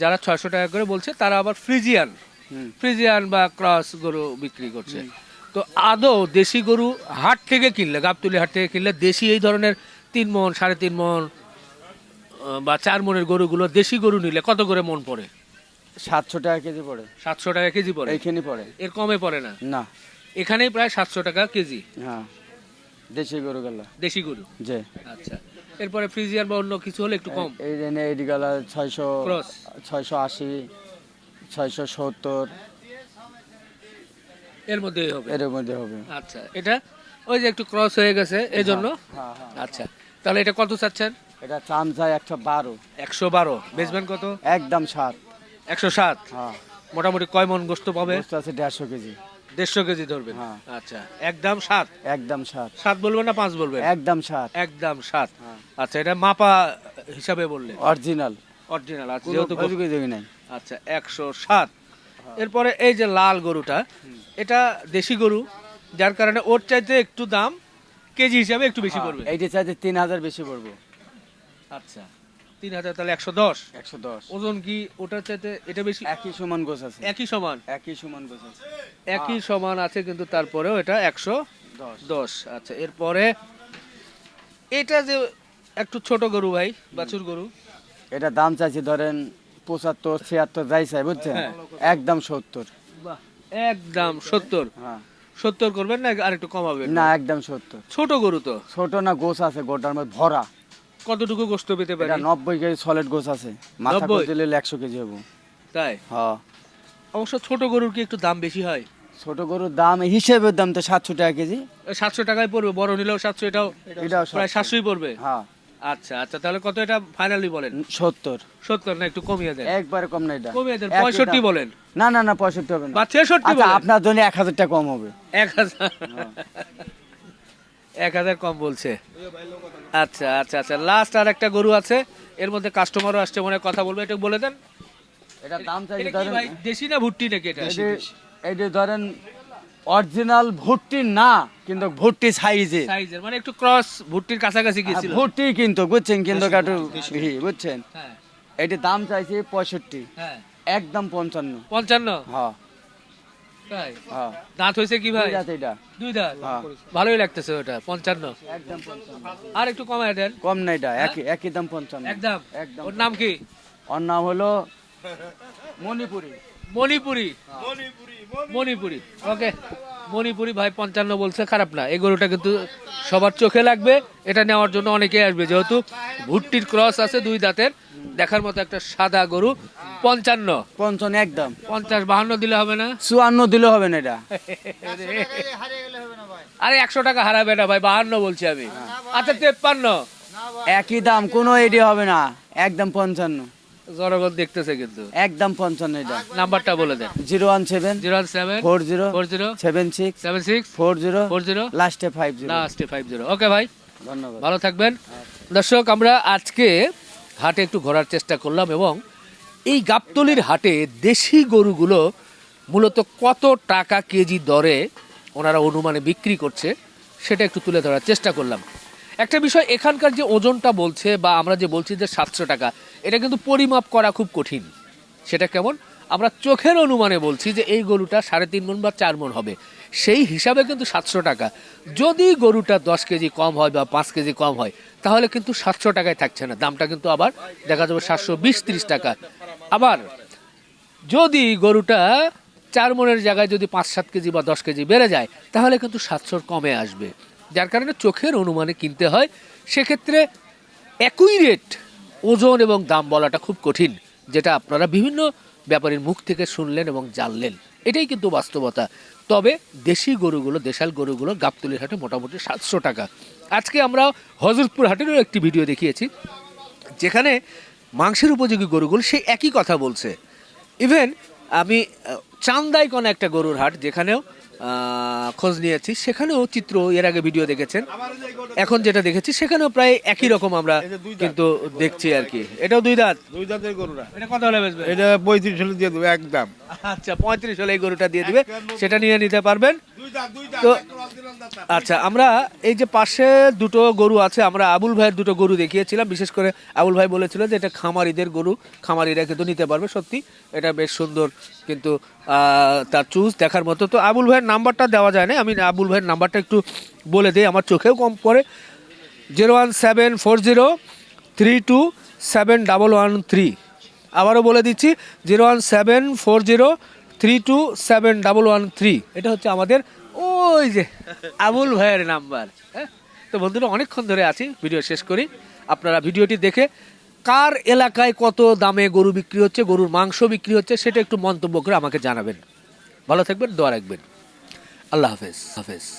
[SPEAKER 2] যারা ছয়শো টাকা করে বলছে তারা আবার ফ্রিজিয়ান। ফ্রিজিয়ান বা ক্রস গরু বিক্রি করছে। তো আদৌ দেশি গরু হাট থেকে কিনলে গাবতুলি হাট থেকে কিনলে দেশি এই ধরনের তিন মন সাড়ে তিন মন বা চার মনের গরুগুলো দেশি গরু নিলে কত করে মন পড়ে?
[SPEAKER 5] সাতশো টাকা কেজি পড়ে।
[SPEAKER 2] সাতশো টাকা কেজি পড়ে?
[SPEAKER 5] এইখানে পড়ে।
[SPEAKER 2] এর কমে পড়ে না?
[SPEAKER 5] না।
[SPEAKER 2] এখানেই প্রায় সাতশো টাকা কেজি?
[SPEAKER 5] হ্যাঁ। দেশি গরু গেলা।
[SPEAKER 2] দেশি গরু?
[SPEAKER 5] যে
[SPEAKER 2] আচ্ছা। এরপরে ফ্রিজিয়ান বা অন্য কিছু হলে একটু কম?
[SPEAKER 5] এই রেনে এই গেলা ছয়শো। ছয়শো আশি। ছয়শো সত্তর।
[SPEAKER 2] এর মধ্যেই হবে?
[SPEAKER 5] এর মধ্যে হবে।
[SPEAKER 2] আচ্ছা এটা ওই যে একটু ক্রস হয়ে গেছে এই জন্য
[SPEAKER 5] হ্যাঁ হ্যাঁ
[SPEAKER 2] আচ্ছা তাহলে এটা কত চাচ্ছেন?
[SPEAKER 5] এটা চাম চাই একশো বারো।
[SPEAKER 2] একশো বারো। বেচবেন কত?
[SPEAKER 5] একদম সাত।
[SPEAKER 2] একশো সাত?
[SPEAKER 5] হ্যাঁ।
[SPEAKER 2] মোটামুটি কয় মন গোস্ত পাবে?
[SPEAKER 5] গোস্ত আছে দেড়শো কেজি।
[SPEAKER 2] দেড়শো কেজি ধরবেন?
[SPEAKER 5] হ্যাঁ।
[SPEAKER 2] আচ্ছা একদম সাত?
[SPEAKER 5] একদম সাত।
[SPEAKER 2] সাত বলবেন না পাঁচ বলবেন?
[SPEAKER 5] একদম সাত।
[SPEAKER 2] একদম সাত।
[SPEAKER 5] হ্যাঁ।
[SPEAKER 2] আচ্ছা এটা মাপা হিসাবে বললেন
[SPEAKER 5] অরিজিনাল।
[SPEAKER 2] অরিজিনাল আছে যেহেতু
[SPEAKER 5] অভিযোগ নাই।
[SPEAKER 2] আচ্ছা একশো সাত। এরপরে এই যে লাল গরুটা এটা দেশি গরু যার কারণে ওর চাইতে একটু দাম কেজি হিসাবে একটু বেশি পড়বে।
[SPEAKER 5] এইটা চাইতে তিন হাজার বেশি পড়ব।
[SPEAKER 2] আচ্ছা তিন হাজার তাহলে একশো দশ।
[SPEAKER 5] একশো দশ।
[SPEAKER 2] ওজন কি ওটার চাইতে এটা বেশি?
[SPEAKER 5] একই সমান গোছ আছে।
[SPEAKER 2] একই সমান?
[SPEAKER 5] একই সমান গোছ আছে।
[SPEAKER 2] একই সমান আছে কিন্তু তারপরেও এটা একশো
[SPEAKER 5] দশ।
[SPEAKER 2] আচ্ছা এরপরে এটা যে একটু ছোট গরু ভাই বাছুর গরু
[SPEAKER 5] এটা দাম চাইছি ধরেন পঁচাত্তর ছিয়াত্তর যাই চাই বুঝছেন?
[SPEAKER 2] হ্যাঁ।
[SPEAKER 5] একদম সত্তর।
[SPEAKER 2] একদম সত্তর
[SPEAKER 5] হ্যাঁ।
[SPEAKER 2] সত্তর। করবেন না আর একটু কমাবেন?
[SPEAKER 5] না একদম সত্তর।
[SPEAKER 2] ছোট গরু তো?
[SPEAKER 5] ছোট না গোস আছে গোটার মধ্যে ভরা।
[SPEAKER 2] কতটুকু গোস্ত পেতে পারে?
[SPEAKER 5] নব্বই কেজি সলিড গোস আছে। মাথা দিলে একশো কেজি হব।
[SPEAKER 2] তাই?
[SPEAKER 5] হ্যাঁ
[SPEAKER 2] অবশ্য ছোট গরুর কি একটু দাম বেশি হয়?
[SPEAKER 5] ছোট গরুর দাম হিসেবের দাম তো সাতশো টাকা কেজি।
[SPEAKER 2] সাতশো টাকায় পড়বে বড় নিলেও সাতশো এটাও
[SPEAKER 5] এটাও
[SPEAKER 2] প্রায় সাতশোই পড়বে?
[SPEAKER 5] হ্যাঁ।
[SPEAKER 2] আচ্ছা আচ্ছা তাহলে কত এটা ফাইনালি বলেন?
[SPEAKER 5] সত্তর।
[SPEAKER 2] সত্তর না একটু কমিয়ে দেন।
[SPEAKER 5] একবারে কম না এটা।
[SPEAKER 2] কমিয়ে দেন পঁয়ষট্টি। বলেন।
[SPEAKER 5] না না না পঁয়ষট্টি হবে না।
[SPEAKER 2] বা ছেষট্টি
[SPEAKER 5] আচ্ছা আপনার জন্য এক হাজার টাকা কম হবে।
[SPEAKER 2] এক হাজার। এক হাজার কম বলছে। আচ্ছা আচ্ছা আচ্ছা লাস্ট আর একটা গরু আছে। এর মধ্যে কাস্টমারও আসছে মনে কথা বলবে একটু বলে দেন।
[SPEAKER 5] এটা দাম
[SPEAKER 2] এটা
[SPEAKER 5] ধরেন
[SPEAKER 2] দেশি না ভুট্টি নাকি এটা?
[SPEAKER 5] এই যে ধরেন অরিজিনাল ভুট্টি না কিন্তু ভুট্টি সাইজে
[SPEAKER 2] সাইজের মানে একটু ক্রস ভুট্টির কাছাকাছি গিয়েছিল।
[SPEAKER 5] ভুট্টি কিন্তু বুঝছেন কিন্তু একটু হি, বুঝছেন?
[SPEAKER 2] হ্যাঁ।
[SPEAKER 5] এটির দাম চাইছে পঁয়ষট্টি।
[SPEAKER 2] হ্যাঁ।
[SPEAKER 5] একদম পঞ্চান্ন।
[SPEAKER 2] পঞ্চান্ন?
[SPEAKER 5] হ্যাঁ।
[SPEAKER 2] তাই?
[SPEAKER 5] হ্যাঁ।
[SPEAKER 2] দাঁত হয়েছে কি ভাই?
[SPEAKER 5] এটা।
[SPEAKER 2] দুই দাঁত?
[SPEAKER 5] হ্যাঁ।
[SPEAKER 2] ভালোই লাগতেছে ওটা পঞ্চান্ন।
[SPEAKER 5] একদম
[SPEAKER 2] আর একটু কমায় দেন।
[SPEAKER 5] কম না এটা একই একই দাম পঞ্চান্ন।
[SPEAKER 2] একদম?
[SPEAKER 5] একদম।
[SPEAKER 2] ওর নাম কি?
[SPEAKER 5] ওর নাম হলো মণিপুরি।
[SPEAKER 2] মণিপুরি। মণিপুরি। ওকে মণিপুরি ভাই পঞ্চান্ন বলছে খারাপ না। এই গরুটা কিন্তু সবার চোখে লাগবে এটা নেওয়ার জন্য অনেকেই আসবে। যেহেতু ভুট্টির ক্রস আছে দুই দাঁতের দেখার মতো একটা সাদা গরু পঞ্চান্ন।
[SPEAKER 5] পঞ্চান্ন একদম।
[SPEAKER 2] পঞ্চাশ বাহান্ন দিলে হবে না?
[SPEAKER 5] চুয়ান্ন দিলে হবে না এটা।
[SPEAKER 2] আরে একশো টাকা হারাবে না ভাই বাহান্ন বলছি আমি। আচ্ছা তেপ্পান্ন।
[SPEAKER 5] একই দাম কোনো এডি হবে না। একদম পঞ্চান্ন।
[SPEAKER 2] জনগণ দেখতেছে কিন্তু।
[SPEAKER 5] একদম পঞ্চান্ন এটা।
[SPEAKER 2] নাম্বারটা বলে দেন।
[SPEAKER 5] Zero one seven
[SPEAKER 2] zero one seven
[SPEAKER 5] four zero
[SPEAKER 2] four zero
[SPEAKER 5] seven six
[SPEAKER 2] seven six
[SPEAKER 5] four zero
[SPEAKER 2] four zero
[SPEAKER 5] লাস্টে ফাইভ জিরো।
[SPEAKER 2] লাস্টে ফাইভ জিরো। ওকে ভাই
[SPEAKER 5] ধন্যবাদ।
[SPEAKER 2] ভালো থাকবেন। দর্শক আমরা আজকে হাটে একটু ঘোরার চেষ্টা করলাম এবং এই গাবতলির হাটে দেশি গরুগুলো মূলত কত টাকা কেজি দরে ওনারা অনুমানে বিক্রি করছে সেটা একটু তুলে ধরার চেষ্টা করলাম। একটা বিষয়, এখানকার যে ওজনটা বলছে বা আমরা যে বলছি যে সাতশো টাকা, এটা কিন্তু পরিমাপ করা খুব কঠিন। সেটা কেমন? আমরা চোখের অনুমানে বলছি যে এই গরুটা সাড়ে তিন মন বা চার মন হবে। সেই হিসাবে কিন্তু সাতশো টাকা। যদি গরুটা দশ কেজি কম হয় বা পাঁচ কেজি কম হয়, তাহলে কিন্তু সাতশো টাকায় থাকছে না। দামটা কিন্তু আবার দেখা যাবে সাতশো বিশ ত্রিশ টাকা। আবার যদি গরুটা চার মনের জায়গায় যদি পাঁচ সাত কেজি বা দশ কেজি বেড়ে যায়, তাহলে কিন্তু সাতশোর কমে আসবে। যার কারণে চোখের অনুমানে কিনতে হয় সেক্ষেত্রে একই রেট ওজন এবং দাম বলাটা খুব কঠিন যেটা আপনারা বিভিন্ন ব্যাপারীর মুখ থেকে শুনলেন এবং জানলেন। এটাই কিন্তু বাস্তবতা। তবে দেশি গরুগুলো দেশাল গরুগুলো গাবতলির হাটে মোটামুটি সাতশো টাকা। আজকে আমরা হজরতপুর হাটেরও একটি ভিডিও দেখিয়েছি যেখানে মাংসের উপযোগী গরুগুলো সেই একই কথা বলছে। ইভেন আমি আহ, চান্দাই কোনো একটা গরুর হাট যেখানেও খোঁজ নিয়েছি। সেখানেও চিত্র এর আগে ভিডিও দেখেছেন। এখন যেটা দেখেছি সেখানেও প্রায় একই রকম আমরা কিন্তু দেখছি আর কি। এটাও দুই দাঁত।
[SPEAKER 8] দুই দাঁতের গরুরা।
[SPEAKER 2] এটা কত হলে বেচবে?
[SPEAKER 8] এটা পঁয়ত্রিশ হলে দিয়ে দেবো একদম।
[SPEAKER 2] আচ্ছা পঁয়ত্রিশ হলে এই গরুটা দিয়ে দিবে। সেটা নিয়ে নিতে পারবেন। তো আচ্ছা আমরা এই যে পাশে দুটো গরু আছে আমরা আবুল ভাইয়ের দুটো গরু দেখিয়েছিলাম। বিশেষ করে আবুল ভাই বলেছিল যে এটা খামারিদের গরু খামারিরা কিন্তু নিতে পারবে সত্যি। এটা বেশ সুন্দর কিন্তু তার চুজ দেখার মতো। তো আবুল ভাইয়ের নাম্বারটা দেওয়া যায় না আমি আবুল ভাইয়ের নাম্বারটা একটু বলে দিই আমার চোখেও কম পড়ে। Zero one seven four zero three two seven double one three. আবারও বলে দিচ্ছি, zero one seven four zero three two seven double one three. এটা হচ্ছে আমাদের ওই যে আবুল ভাইয়ের নাম্বার হ্যাঁ? তো বন্ধুরা, অনেকক্ষণ ধরে আছি, ভিডিও শেষ করি। আপনারা ভিডিওটি দেখে কার এলাকায় কত দামে গরু বিক্রি হচ্ছে, গরুর মাংস বিক্রি হচ্ছে, সেটা একটু মন্তব্য করে আমাকে জানাবেন। ভালো থাকবেন, দোয়া রাখবেন। আল্লাহ হাফেজ হাফেজ।